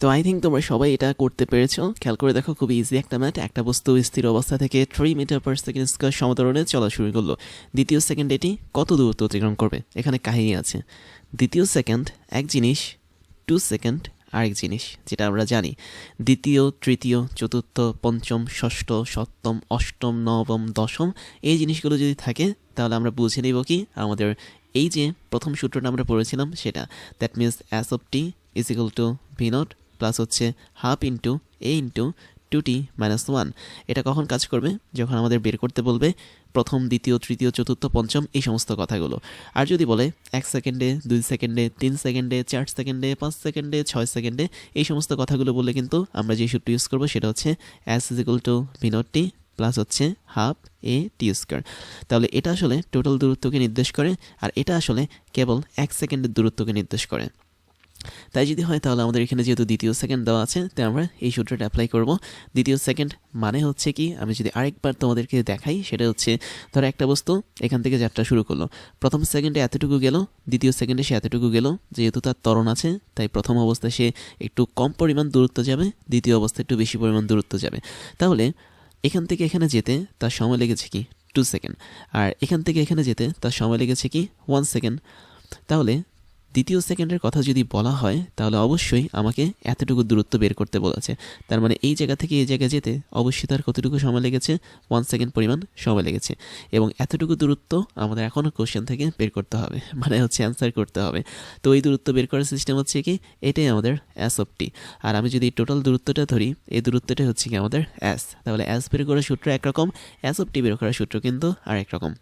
তো I think তোমরা সবাই এটা করতে পেরেছ। খেয়াল করে দেখো, খুব ইজি একটা ম্যাট একটা বস্তু স্থির অবস্থা থেকে three metre per second square সমতরণে চলা শুরু করল। দ্বিতীয় সেকেন্ড এটি কত দূরত্ব অতিক্রম করবে? এখানে কাহিনী আছে। দ্বিতীয় সেকেন্ড এক জিনিস টু সেকেন্ড আরেক জিনিস, যেটা আমরা জানি। দ্বিতীয়, তৃতীয়, চতুর্থ, পঞ্চম, ষষ্ঠ, সপ্তম, অষ্টম, নবম, দশম, এই জিনিসগুলো যদি থাকে, তাহলে আমরা বুঝে নেব কি আমাদের এই যে প্রথম সূত্রটা আমরা পড়েছিলাম সেটা। That means S of t is equal to v naught plus হচ্ছে half into a into two t minus one এটা কখন কাজ করবে? যখন আমাদের বের করতে বলবে প্রথম, দ্বিতীয়, তৃতীয়, চতুর্থ, পঞ্চম এই সমস্ত কথাগুলো। আর যদি বলে এক সেকেন্ডে, দুই সেকেন্ডে, তিন সেকেন্ডে, চার সেকেন্ডে, পাঁচ সেকেন্ডে, ছয় সেকেন্ডে এই সমস্ত কথাগুলো বললে কিন্তু আমরা যে সূত্র ইউজ করব সেটা হচ্ছে S is equal to v naught t plus হচ্ছে হাফ এ টি স্কোয়ার তাহলে এটা আসলে টোটাল দূরত্বকে নির্দেশ করে, আর এটা আসলে কেবল এক সেকেন্ডের দূরত্বকে নির্দেশ করে। তাই যদি হয় তাহলে আমাদের এখানে যেহেতু দ্বিতীয় সেকেন্ড দেওয়া আছে, তাই আমরা এই সূত্রটা অ্যাপ্লাই করব। দ্বিতীয় সেকেন্ড মানে হচ্ছে কি, আমি যদি আরেকবার তোমাদেরকে দেখাই, সেটা হচ্ছে, ধরো একটা বস্তু এখান থেকে যাত্রা শুরু করল। প্রথম সেকেন্ডে এতটুকু গেল, দ্বিতীয় সেকেন্ডে সে এতটুকু গেল, যেহেতু তার ত্বরণ আছে, তাই প্রথম অবস্থায় সে একটু কম পরিমাণ দূরত্ব যাবে, দ্বিতীয় অবস্থায় একটু বেশি পরিমাণ দূরত্ব যাবে। তাহলে এখান থেকে এখানে যেতে তার সময় লেগেছে কি? টু সেকেন্ড আর এখান থেকে এখানে যেতে তার সময় লেগেছে কি? ওয়ান সেকেন্ড তাহলে দ্বিতীয় সেকেন্ডের কথা যদি বলা হয়, তাহলে অবশ্যই আমাকে এতটুকু দূরত্ব বের করতে বলেছে। তার মানে এই জায়গা থেকে এই জায়গায় যেতে অবশ্যই তার কতটুকু সময় লেগেছে? ওয়ান সেকেন্ড পরিমাণ সময় লেগেছে। এবং এতটুকু দূরত্ব আমাদের এখনও কোশ্চেন থেকে বের করতে হবে মানে হচ্ছে অ্যান্সার করতে হবে। তো এই দূরত্ব বের করার সিস্টেম হচ্ছে কি? এটাই আমাদের অ্যাস আর আমি যদি টোটাল দূরত্বটা ধরি, এই দূরত্বটা হচ্ছে কি আমাদের অ্যাস তাহলে অ্যাস বের করার সূত্র একরকম অ্যাস বের করার সূত্র কিন্তু আর একরকম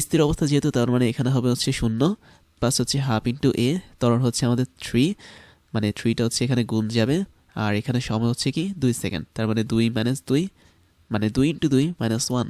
স্থির অবস্থা যেহেতু, তার মানে এখানে হবে হচ্ছে শূন্য। প্লাস হচ্ছে হাফ ইন্টু এ ত্বরণ হচ্ছে আমাদের থ্রি মানে থ্রিটা হচ্ছে এখানে গুণ যাবে, আর এখানে সময় হচ্ছে কি? দুই সেকেন্ড তার মানে দুই মাইনাস দুই মানে দুই ইন্টু দুই মাইনাস ওয়ান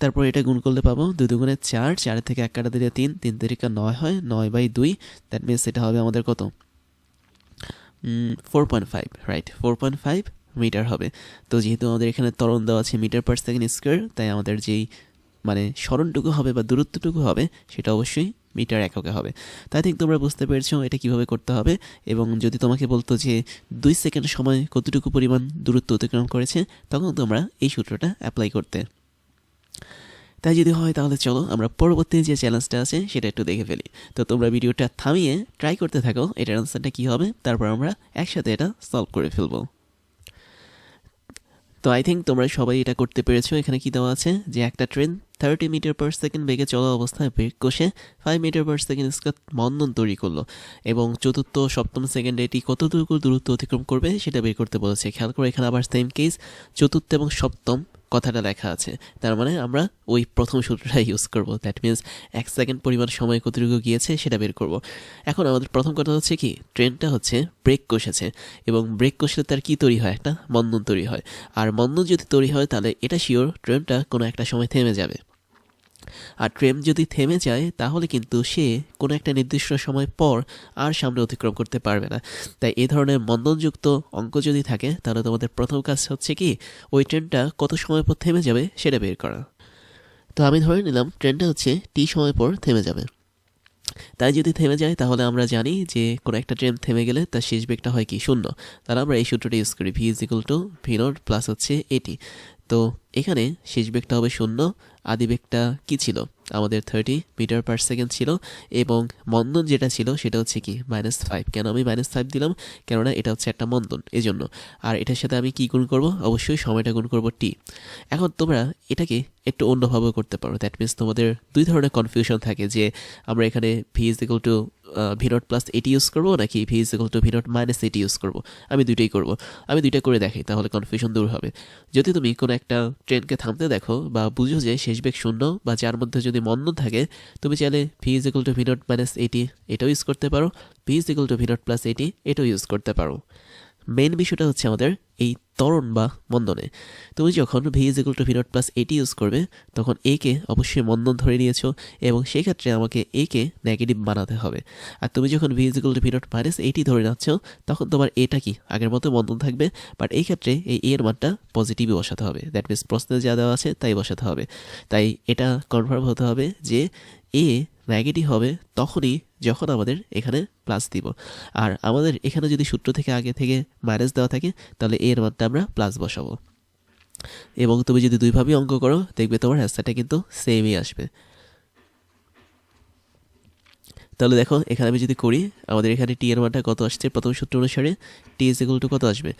তারপর এটা গুণ করলে পাবো দুই দুগুণে চার চারের থেকে এক কাটা দিলে তিন তিন তারিখা নয় হয়, নয় বাই দুই দ্যাট মিনস এটা হবে আমাদের কত? Four point five right four point five metre হবে। তো যেহেতু আমাদের এখানে ত্বরণ দেওয়া আছে মিটার পার সেকেন্ড স্কোয়ার তাই আমাদের যেই মানে স্মরণটুকু হবে বা দূরত্বটুকু হবে, সেটা অবশ্যই মিটার এককে হবে। তাই থিঙ্ক তোমরা বুঝতে পেরেছ এটা কীভাবে করতে হবে এবং যদি তোমাকে বলতো যে দুই সেকেন্ড সময় কতটুকু পরিমাণ দূরত্ব অতিক্রম করেছে, তখন তোমরা এই সূত্রটা অ্যাপ্লাই করতে। তাই যদি হয় তাহলে চলো আমরা পরবর্তী যে চ্যালেঞ্জটা আছে সেটা একটু দেখে ফেলি। তো তোমরা ভিডিওটা থামিয়ে ট্রাই করতে থাকো, এটার আনসারটা কী হবে, তারপর আমরা একসাথে এটা সলভ করে ফেলব। তো আই থিঙ্ক তোমরা সবাই এটা করতে পেরেছ, এখানে কি দেওয়া আছে যে একটা train thirty metre per second বেগে চলা অবস্থায় ব্রেক কষে five metre per second square মন্দন তৈরি করল এবং চতুর্থ, সপ্তম সেকেন্ডে এটি কতটুকু দূরত্ব অতিক্রম করবে সেটা বের করতে বলেছে। খেয়াল করে এখানে আবার সেম কেস চতুর্থ এবং সপ্তম কথাটা লেখা আছে। তার মানে আমরা ওই প্রথম সূত্রটা ইউজ করব। দ্যাট মিনস এক সেকেন্ড পরিমাণ সময় কতটুকু গিয়েছে সেটা বের করব। এখন আমাদের প্রথম কথা হচ্ছে কি, ট্রেনটা হচ্ছে ব্রেক কষেছে এবং ব্রেক কষলে তার কি তৈরি হয়? একটা মন্দন তৈরি হয়। আর মন্দন যদি তৈরি হয় তাহলে এটা শিওর ট্রেনটা কোনো একটা সময় থেমে যাবে। আর ট্রেন যদি থেমে যায়, তাহলে কিন্তু সে কোনো একটা নির্দিষ্ট সময় পর আর সামনে অতিক্রম করতে পারবে না। তাই এই ধরনের মন্দনযুক্ত অঙ্ক যদি থাকে, তাহলে তোমাদের প্রথম কাজ হচ্ছে কি, ওই ট্রেনটা কত সময় পর থেমে যাবে সেটা বের করা। তো আমি ধরে নিলাম, ট্রেনটা হচ্ছে টি সময় পর থেমে যাবে। তাই যদি থেমে যায়, তাহলে আমরা জানি যে কোনো একটা ট্রেন থেমে গেলে তার শেষ বেগটা হয় কি শূন্য। তাহলে আমরা এই সূত্রটা ইউজ করি v is equal to v naught plus হচ্ছে এটি তো এখানে শেষ বেগটা হবে শূন্য। আদি বেগটা কী ছিল? আমাদের থার্টি মিটার পার সেকেন্ড ছিল এবং মন্দন যেটা ছিল সেটা হচ্ছে কি? মাইনাস ফাইভ কেন আমি মাইনাস ফাইভ দিলাম? কেননা এটা হচ্ছে একটা মন্দন এই জন্য আর এটার সাথে আমি কি গুণ করব? অবশ্যই সময়টা গুণ করব টি এখন তোমরা এটাকে একটু অন্যভাবেও করতে পারো। দ্যাট মিনস তোমাদের দুই ধরনের কনফিউশন থাকে যে আমরা এখানে v is equal to v naught plus a t use করব নাকি v is equal to v naught minus a t use করব? আমি দুইটাই করব। আমি দুইটা করে দেখাই, তাহলে কনফিউশন দূর হবে। যদি তুমি কোনো একটা ট্রেনকে থামতে দেখো বা বুঝো যে শেষ বেগ শূন্য বা যার মধ্যে যদি মন্দ থাকে, তুমি চাইলে v is equal to v naught minus a t এটাও ইউজ করতে পারো। V is equal to v naught plus a t এটাও ইউজ করতে পারো। মেন বিষয়টা হচ্ছে আমাদের এই ত্বরণ বা মন্দনে। তুমি যখন v is equal to v naught plus a t use করবে, তখন এ কে অবশ্যই মন্দন ধরে নিয়েছো এবং সেক্ষেত্রে আমাকে এ কে নেগেটিভ বানাতে হবে। আর তুমি যখন v is equal to v naught minus a t ধরে নাচ্ছ, তখন তোমার এটা কি আগের মতো মন্দন থাকবে বাট এই ক্ষেত্রে এই এর মানটা পজিটিভই বসাতে হবে। দ্যাট মিনস প্রশ্নে যা দেওয়া আছে তাই বসাতে হবে। তাই এটা কনফার্ম হতে হবে যে এ নেগেটিভ হবে তখনই যখন আমাদের এখানে প্লাস দিব। আর আমাদের এখানে যদি সূত্র থেকে আগে থেকে মাইনাস দেওয়া থাকে, তাহলে এর মানটা আমরা প্লাস বসাবো। এবং তুমি যদি দুইভাবেই অঙ্ক করো, দেখবে তোমার অ্যান্সারটা কিন্তু সেমই আসবে। তাহলে দেখো, এখানে আমি যদি করি, আমাদের এখানে টি এর মানটা কত আসছে? প্রথম সূত্র অনুসারে টি ইজ ইকুয়াল টু কত আসবে?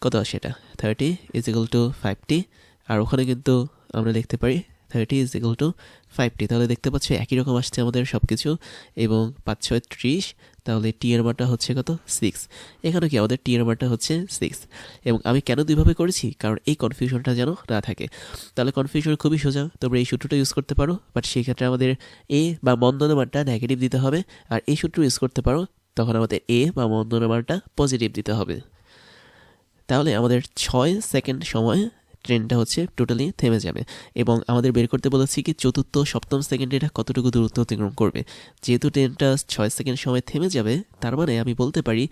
কত আসে এটা? Thirty is equal to five t আর ওখানে কিন্তু আমরা লিখতে পারি thirty is equal to five t তাহলে দেখতে পাচ্ছ একই রকম আসছে আমাদের সব কিছু এবং পাঁচ ছয় ত্রিশ, তাহলে টি এর মানটা হচ্ছে কত? সিক্স এখানে কি আমাদের টি এর মানটা হচ্ছে সিক্স এবং আমি কেন দুইভাবে করেছি? কারণ এই কনফিউশনটা যেন না থাকে। তাহলে কনফিউশন খুবই সোজা, তোমরা এই সূত্রটা ইউজ করতে পারো বাট সেই ক্ষেত্রে আমাদের এ বা মন্দনের মানটা নেগেটিভ দিতে হবে, আর এই সূত্র ইউজ করতে পারো, তখন আমাদের এ বা মন্দনের মানটা পজিটিভ দিতে হবে। তাহলে আমাদের ছয় সেকেন্ড সময় ট্রেনটা হচ্ছে টোটালি থেমে যাবে এবং আমাদের বের করতে বলেছি কি চতুর্থ, সপ্তম সেকেন্ডে এটা কতটুকু দূরত্ব অতিক্রম করবে। যেহেতু ট্রেনটা ছয় সেকেন্ড সময় থেমে যাবে, তার মানে আমি বলতে পারি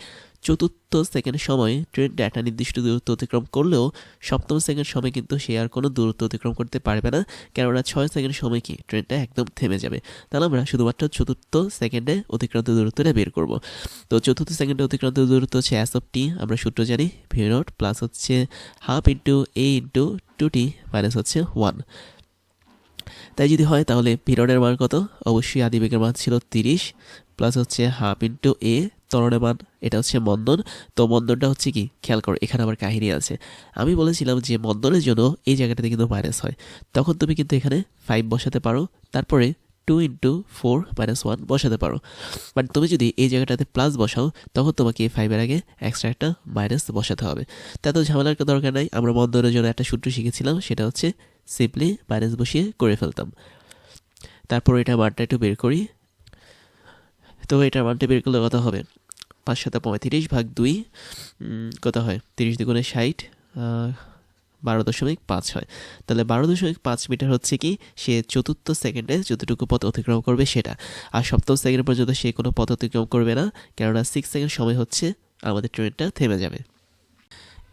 চতুর্থ সেকেন্ড সময় ট্রেনটা একটা নির্দিষ্ট দূরত্ব অতিক্রম করলেও সপ্তম সেকেন্ড সময় কিন্তু সে আর কোনো দূরত্ব অতিক্রম করতে পারবে না, কেননা ছয় সেকেন্ড সময় কি ট্রেনটা একদম থেমে যাবে। তাহলে আমরা শুধুমাত্র চতুর্থ সেকেন্ডে অতিক্রান্ত দূরত্বটা বের করব। তো চতুর্থ সেকেন্ডে অতিক্রান্ত দূরত্ব হচ্ছে অ্যাস অফ টি আমরা সূত্র জানি ভি নট প্লাস হচ্ছে half into a into two t minus হচ্ছে ওয়ান তাই যদি হয়, তাহলে পিরিয়ডের মান কত? অবশ্যই আদিবেগের মান ছিল তিরিশ প্লাস হচ্ছে হাফ ইন্টু এ তরণের মান, এটা হচ্ছে মন্দন। তো মন্দনটা হচ্ছে কি? খেয়াল করো, এখানে আমার কাহিনী আছে। আমি বলেছিলাম যে মন্দনের জন্য এই জায়গাটাতে কিন্তু মাইনাস হয়। তখন তুমি কিন্তু এখানে ফাইভ বসাতে পারো, তারপরে two into four minus one বসাতে পারো। বাট তুমি যদি এই জায়গাটাতে প্লাস বসাও, তখন তোমাকে এই ফাইভের আগে এক্সট্রা একটা মাইনাস বসাতে হবে। তা তো ঝামেলার দরকার নাই, আমরা মন্দনের জন্য একটা সূত্র শিখেছিলাম, সেটা হচ্ছে সিম্পলি মাইনাস বসিয়ে করে ফেলতাম। তারপর এটা মানটা একটু বের করি। তো এটার মানটা বের করলে কত হবে? পাঁচ সাথে পঁয়ত্রিশ ভাগ দুই কত হয়? তিরিশ দুগুণে ষাট বারো দশমিক পাঁচ হয়। তাহলে বারো দশমিক পাঁচ মিটার হচ্ছে কি? সে চতুর্থ সেকেন্ডে যতটুকু পথ অতিক্রম করবে সেটা। আর সপ্তম সেকেন্ড পর্যন্ত সে কোনো পথ অতিক্রম করবে না। কেননা সিক্স সেকেন্ড সময় হচ্ছে, আমাদের ট্রেনটা থেমে যাবে।